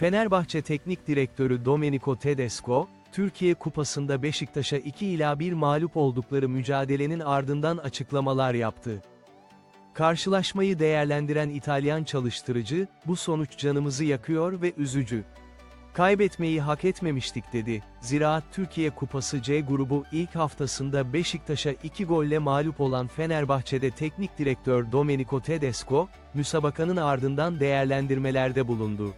Fenerbahçe Teknik Direktörü Domenico Tedesco, Türkiye Kupası'nda Beşiktaş'a 2 ila 1 mağlup oldukları mücadelenin ardından açıklamalar yaptı. Karşılaşmayı değerlendiren İtalyan çalıştırıcı, bu sonuç canımızı yakıyor ve üzücü. Kaybetmeyi hak etmemiştik dedi. Ziraat Türkiye Kupası C grubu ilk haftasında Beşiktaş'a 2 golle mağlup olan Fenerbahçe'de teknik direktör Domenico Tedesco, müsabakanın ardından değerlendirmelerde bulundu.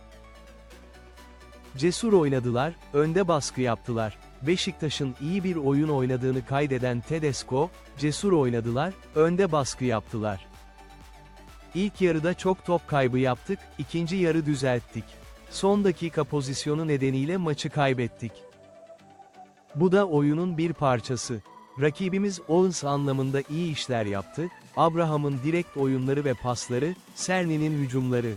Cesur oynadılar, önde baskı yaptılar. Beşiktaş'ın iyi bir oyun oynadığını kaydeden Tedesco, cesur oynadılar, önde baskı yaptılar. İlk yarıda çok top kaybı yaptık, ikinci yarı düzelttik. Son dakika pozisyonu nedeniyle maçı kaybettik. Bu da oyunun bir parçası. Rakibimiz Owens anlamında iyi işler yaptı, Abraham'ın direkt oyunları ve pasları, Serni'nin hücumları.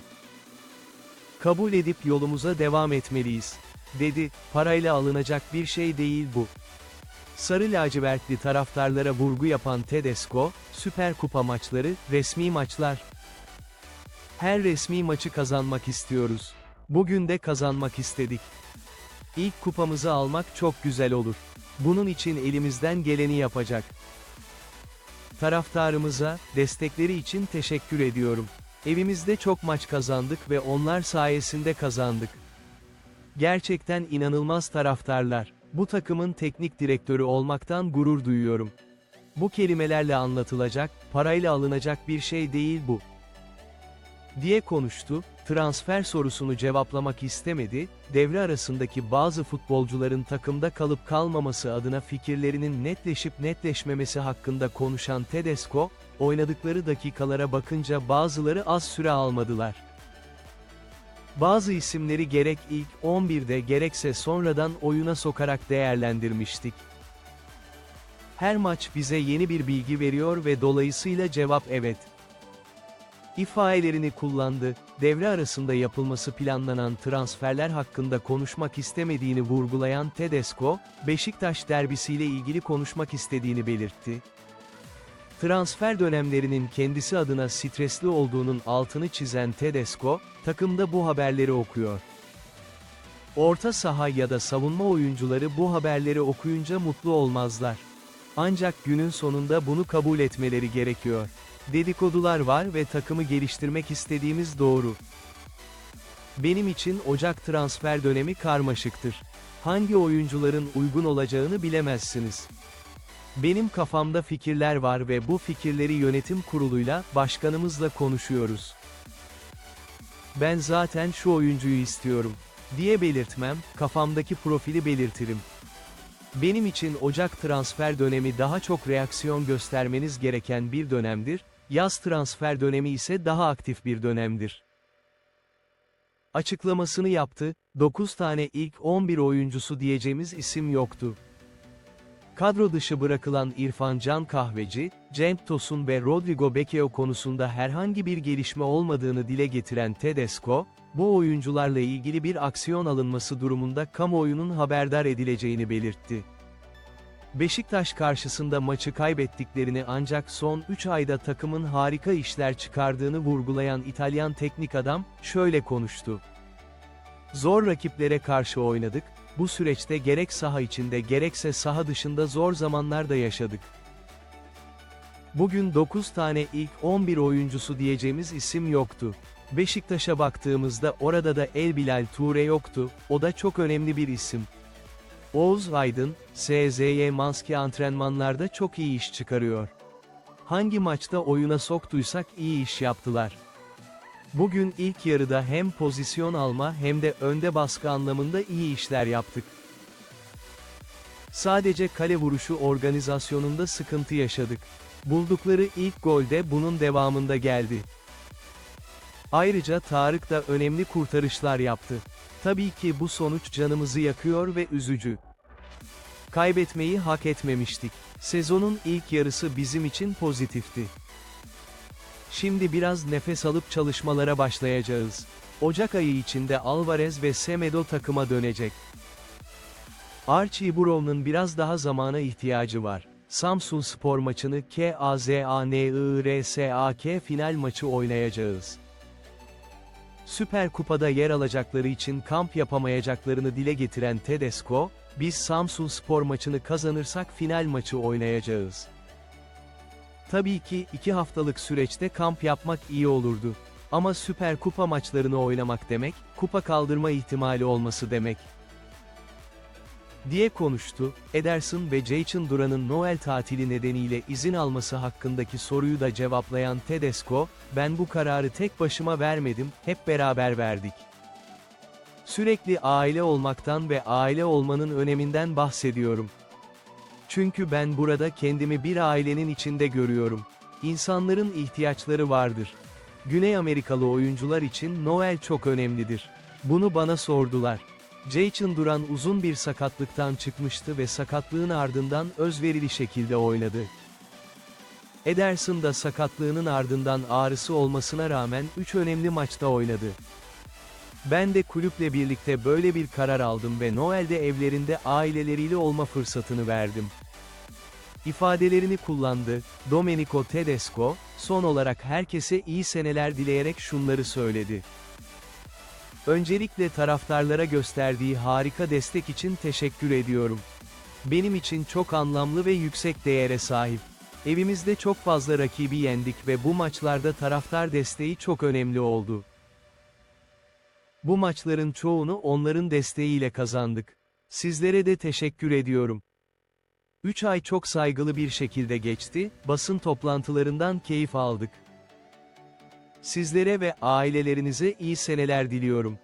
Kabul edip yolumuza devam etmeliyiz. Dedi, parayla alınacak bir şey değil bu. Sarı lacivertli taraftarlara vurgu yapan Tedesco, Süper Kupa maçları, resmi maçlar. Her resmi maçı kazanmak istiyoruz. Bugün de kazanmak istedik. İlk kupamızı almak çok güzel olur. Bunun için elimizden geleni yapacak. Taraftarımıza, destekleri için teşekkür ediyorum. Evimizde çok maç kazandık ve onlar sayesinde kazandık. Gerçekten inanılmaz taraftarlar. Bu takımın teknik direktörü olmaktan gurur duyuyorum. Bu kelimelerle anlatılacak, parayla alınacak bir şey değil bu. Diye konuştu, transfer sorusunu cevaplamak istemedi, devre arasındaki bazı futbolcuların takımda kalıp kalmaması adına fikirlerinin netleşip netleşmemesi hakkında konuşan Tedesco, oynadıkları dakikalara bakınca bazıları az süre almadılar. Bazı isimleri gerek ilk 11'de gerekse sonradan oyuna sokarak değerlendirmiştik. Her maç bize yeni bir bilgi veriyor ve dolayısıyla cevap evet. İfadelerini kullandı, devre arasında yapılması planlanan transferler hakkında konuşmak istemediğini vurgulayan Tedesco, Beşiktaş derbisiyle ilgili konuşmak istediğini belirtti. Transfer dönemlerinin kendisi adına stresli olduğunun altını çizen Tedesco, takımda bu haberleri okuyor. Orta saha ya da savunma oyuncuları bu haberleri okuyunca mutlu olmazlar. Ancak günün sonunda bunu kabul etmeleri gerekiyor. Dedikodular var ve takımı geliştirmek istediğimiz doğru. Benim için Ocak transfer dönemi karmaşıktır. Hangi oyuncuların uygun olacağını bilemezsiniz. Benim kafamda fikirler var ve bu fikirleri yönetim kuruluyla, başkanımızla konuşuyoruz. Ben zaten şu oyuncuyu istiyorum diye belirtmem, kafamdaki profili belirtirim. Benim için Ocak transfer dönemi daha çok reaksiyon göstermeniz gereken bir dönemdir, yaz transfer dönemi ise daha aktif bir dönemdir. Açıklamasını yaptı, 9 tane ilk 11 oyuncusu diyeceğimiz isim yoktu. Kadro dışı bırakılan İrfan Can Kahveci, Cenk Tosun ve Rodrigo Bekeo konusunda herhangi bir gelişme olmadığını dile getiren Tedesco, bu oyuncularla ilgili bir aksiyon alınması durumunda kamuoyunun haberdar edileceğini belirtti. Beşiktaş karşısında maçı kaybettiklerini ancak son 3 ayda takımın harika işler çıkardığını vurgulayan İtalyan teknik adam, şöyle konuştu. Zor rakiplere karşı oynadık, bu süreçte gerek saha içinde gerekse saha dışında zor zamanlar da yaşadık. Bugün 9 tane ilk 11 oyuncusu diyeceğimiz isim yoktu. Beşiktaş'a baktığımızda orada da El Bilal Toure yoktu, o da çok önemli bir isim. Oğuz Aydın, SZY Manski antrenmanlarda çok iyi iş çıkarıyor. Hangi maçta oyuna soktuysak iyi iş yaptılar. Bugün ilk yarıda hem pozisyon alma hem de önde baskı anlamında iyi işler yaptık. Sadece kale vuruşu organizasyonunda sıkıntı yaşadık. Buldukları ilk golde bunun devamında geldi. Ayrıca Tarık da önemli kurtarışlar yaptı. Tabii ki bu sonuç canımızı yakıyor ve üzücü. Kaybetmeyi hak etmemiştik. Sezonun ilk yarısı bizim için pozitifti. Şimdi biraz nefes alıp çalışmalara başlayacağız. Ocak ayı içinde Alvarez ve Semedo takıma dönecek. Archie Brown'un biraz daha zamana ihtiyacı var. Samsun spor maçını KAZANIRSAK final maçı oynayacağız. Süper Kupa'da yer alacakları için kamp yapamayacaklarını dile getiren Tedesco, biz Samsun Spor maçını kazanırsak final maçı oynayacağız. Tabii ki iki haftalık süreçte kamp yapmak iyi olurdu. Ama Süper Kupa maçlarını oynamak demek, kupa kaldırma ihtimali olması demek. Diye konuştu, Ederson ve Jason Duran'ın Noel tatili nedeniyle izin alması hakkındaki soruyu da cevaplayan Tedesco, ben bu kararı tek başıma vermedim, hep beraber verdik. Sürekli aile olmaktan ve aile olmanın öneminden bahsediyorum. Çünkü ben burada kendimi bir ailenin içinde görüyorum. İnsanların ihtiyaçları vardır. Güney Amerikalı oyuncular için Noel çok önemlidir. Bunu bana sordular. Jason Duran uzun bir sakatlıktan çıkmıştı ve sakatlığın ardından özverili şekilde oynadı. Ederson da sakatlığının ardından ağrısı olmasına rağmen 3 önemli maçta oynadı. Ben de kulüple birlikte böyle bir karar aldım ve Noel'de evlerinde aileleriyle olma fırsatını verdim. İfadelerini kullandı, Domenico Tedesco, son olarak herkese iyi seneler dileyerek şunları söyledi. Öncelikle taraftarlara gösterdiği harika destek için teşekkür ediyorum. Benim için çok anlamlı ve yüksek değere sahip. Evimizde çok fazla rakibi yendik ve bu maçlarda taraftar desteği çok önemli oldu. Bu maçların çoğunu onların desteğiyle kazandık. Sizlere de teşekkür ediyorum. 3 ay çok saygılı bir şekilde geçti, basın toplantılarından keyif aldık. Sizlere ve ailelerinize iyi seneler diliyorum.